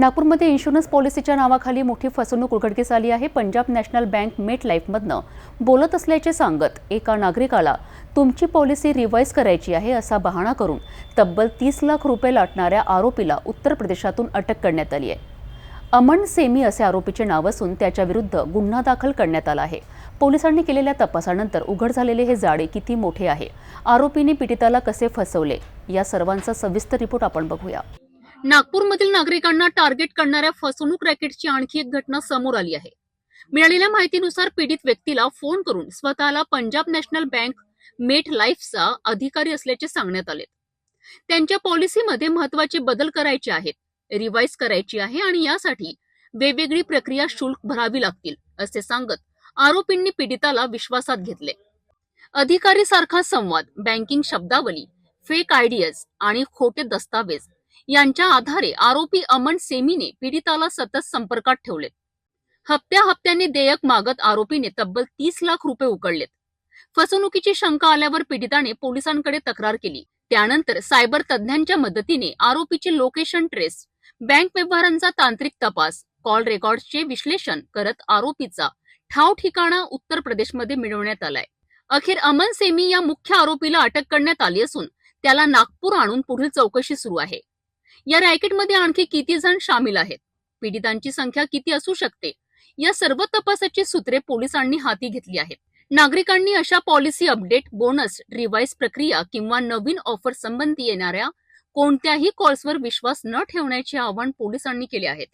नागपूरमध्ये इन्शुरन्स पॉलिसीच्या नावाखाली मोठी फसवणूक उघडकीस आली आहे. पंजाब नॅशनल बँक मेट लाईफमधनं बोलत असल्याचे सांगत एका नागरिकाला तुमची पॉलिसी रिवाईज करायची आहे असा बहाणा करून तब्बल तीस लाख रुपये लाटणाऱ्या आरोपीला उत्तर प्रदेशातून अटक करण्यात आली आहे. अमन सेमी असे आरोपीचे नाव असून त्याच्याविरुद्ध गुन्हा दाखल करण्यात आला आहे. पोलिसांनी केलेल्या तपासानंतर उघड झालेले हे जाळे किती मोठे आहे? आरोपीने पीडिताला कसे फसवले? या सर्वांचा सविस्तर रिपोर्ट आपण बघूया. नागपूरमधील नागरिकांना टार्गेट करणाऱ्या फसवणूक रॅकेटची आणखी एक घटना समोर आली आहे. मिळालेल्या माहितीनुसार पीडित व्यक्तीला फोन करून स्वतःला पंजाब नॅशनल बँक मेट लाईफचा अधिकारी असल्याचे सांगण्यात आले. त्यांच्या पॉलिसीमध्ये महत्त्वाचे बदल करायचे आहेत रिवाईज करायची आहे आणि यासाठी वेगवेगळी प्रक्रिया शुल्क भरावी लागतील असे सांगत आरोपींनी पीडिताला विश्वासात घेतले. अधिकारी सारखा संवाद बँकिंग शब्दावली फेक आयडियाज आणि खोटे दस्तावेज यांच्या आधारे आरोपी अमन सेमीने पीडिताला सतत संपर्कात ठेवले. हप्त्या हप्त्याने देयक मागत आरोपीने तब्बल तीस लाख रुपये उकळलेत. फसवणुकीची शंका आल्यावर पीडिताने पोलिसांकडे तक्रार केली. त्यानंतर सायबर तज्ज्ञांच्या मदतीने आरोपीचे लोकेशन ट्रेस बँक व्यवहारांचा तांत्रिक तपास कॉल रेकॉर्डचे विश्लेषण करत आरोपीचा ठाव ठिकाणा उत्तर प्रदेशमध्ये मिळवण्यात आलाय. अखेर अमन सेमी या मुख्य आरोपीला अटक करण्यात आली असून त्याला नागपूर आणून पुढील चौकशी सुरू आहे. या रॅकेटमध्ये आणखी किती जण सामील आहेत? पीडितांची संख्या किती असू शकते? या सर्व तपासाची सूत्रे पोलिसांनी हाती घेतली आहेत. नागरिकांनी अशा पॉलिसी अपडेट बोनस रिवाईज प्रक्रिया किंवा नवीन ऑफर संबंधी येणाऱ्या कोणत्याही कॉल्सवर विश्वास न ठेवण्याचे आवाहन पोलिसांनी केले आहेत.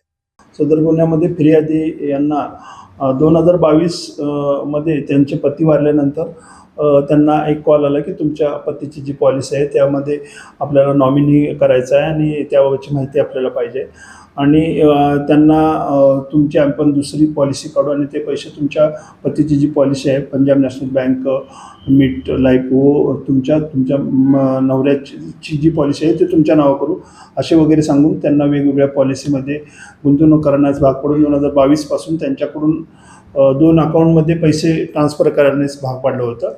सदर गुन्ह्यामध्ये फिर्यादी यांना दोन हजार बावीसमध्ये त्यांचे पती वारल्यानंतर त्यांना एक कॉल आला की तुमच्या पतीची जी पॉलिसी आहे त्यामध्ये आपल्याला नॉमिनी करायचं आहे आणि त्याबाबतची माहिती आपल्याला पाहिजे. आणि त्यांना तुमची आपण दुसरी पॉलिसी काढू आणि ते पैसे तुमच्या पतीची जी पॉलिसी आहे Punjab National Bank Met Life व तुमच्या तुमच्या म, नवऱ्याची जी पॉलिसी आहे ते तुमच्या नावा करू असे वगैरे सांगून त्यांना वेगवेगळ्या पॉलिसीमध्ये गुंतवणूक करण्यास भाग पडून दोन हजार बावीसपासून त्यांच्याकडून दोन अकाउंटमध्ये पैसे ट्रान्सफर करण्यास भाग पाडलं होतं.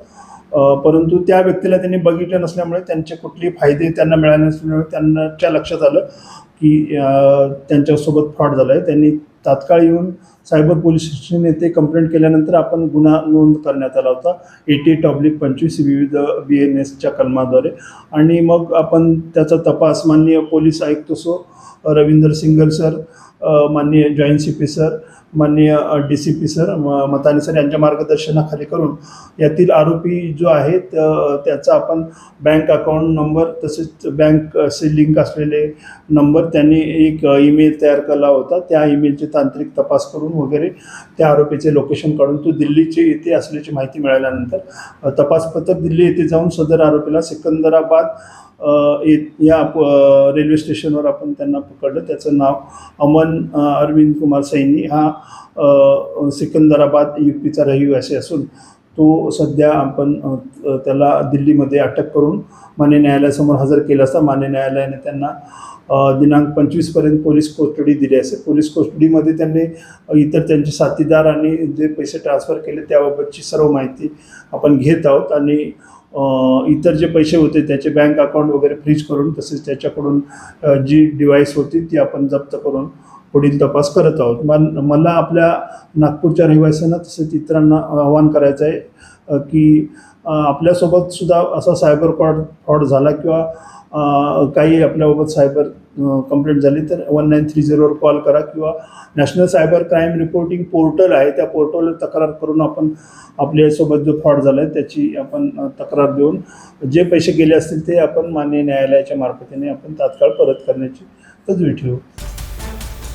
परंतु त्या व्यक्तीला त्यांनी बघितलं नसल्यामुळे त्यांचे कुठलेही फायदे त्यांना मिळाले नसल्यामुळे त्यांच्या लक्षात आलं की त्यांच्यासोबत फ्रॉड झाला आहे त्यांनी तात्काळ येऊन सायबर पोलीस स्टेशन येथे कंप्लेंट केल्यानंतर आपण गुन्हा नोंद करण्यात आला होता. एटी टॉब्लिक पंचवीस विविध बी एन एसच्या कलमाद्वारे. आणि मग आपण त्याचा तपास माननीय पोलीस आयुक्त सो रवींद्र सिंगल सर माननीय जॉईंट सी पी सर माननीय डी सी पी सर म- मतानी सर यांच्या मार्गदर्शनाखाली करून यातील आरोपी जो आहे त्याचा आपण बँक अकाउंट नंबर तसेच बँक असे लिंक असलेले नंबर त्यांनी एक ईमेल तयार केला होता. त्या ईमेलचे तांत्रिक तपास करून वगैरे त्या आरोपीचे लोकेशन काढून तो दिल्लीचे येथे असल्याची माहिती मिळाल्यानंतर अ, तपास पथक दिल्ली येथे जाऊन सदर आरोपीला सिकंदराबाद ये- या प- रेल्वे स्टेशनवर आपण त्यांना पकडलं. त्याचं नाव अमन अरविंद कुमार सैनी. हा सिकंदराबाद यू पीचा रहिवासी असून तो सध्या आपण त्याला दिल्लीमध्ये अटक करून मान्य न्यायालयासमोर हजर केला असता. मान्य न्यायालयाने त्यांना दिनांक पंचवीसपर्यंत पोलीस कोस्टडी दिली असेल पोलीस कोस्टडीमध्ये त्यांनी इतर त्यांचे साथीदार आणि जे पैसे ट्रान्सफर केले त्याबाबतची सर्व माहिती आपण घेत आहोत. आणि इतर जे पैसे होते त्याचे बँक अकाउंट वगैरे फ्रीज करून तसेच त्याच्याकडून जी डिव्हाइस होती ती आपण जप्त करून पुढील तपास करत आहोत. मन मला आपल्या नागपूरच्या रहिवाशांना तसेच इतरांना आवाहन करायचं आहे की आपल्यासोबत सुद्धा असा सायबर फ्रॉड फ्रॉड झाला किंवा काही आपल्याबाबत सायबर कंप्लेंट झाली तर वन नाईन थ्री झिरोवर कॉल करा किंवा national cyber crime reporting portal आहे त्या पोर्टलवर तक्रार करून आपण आपल्यासोबत जो फ्रॉड झाला आहे त्याची आपण तक्रार देऊन जे पैसे गेले असतील ते आपण मान्य न्यायालयाच्या मार्फतीने आपण तात्काळ परत करण्याची तजवी ठेवू.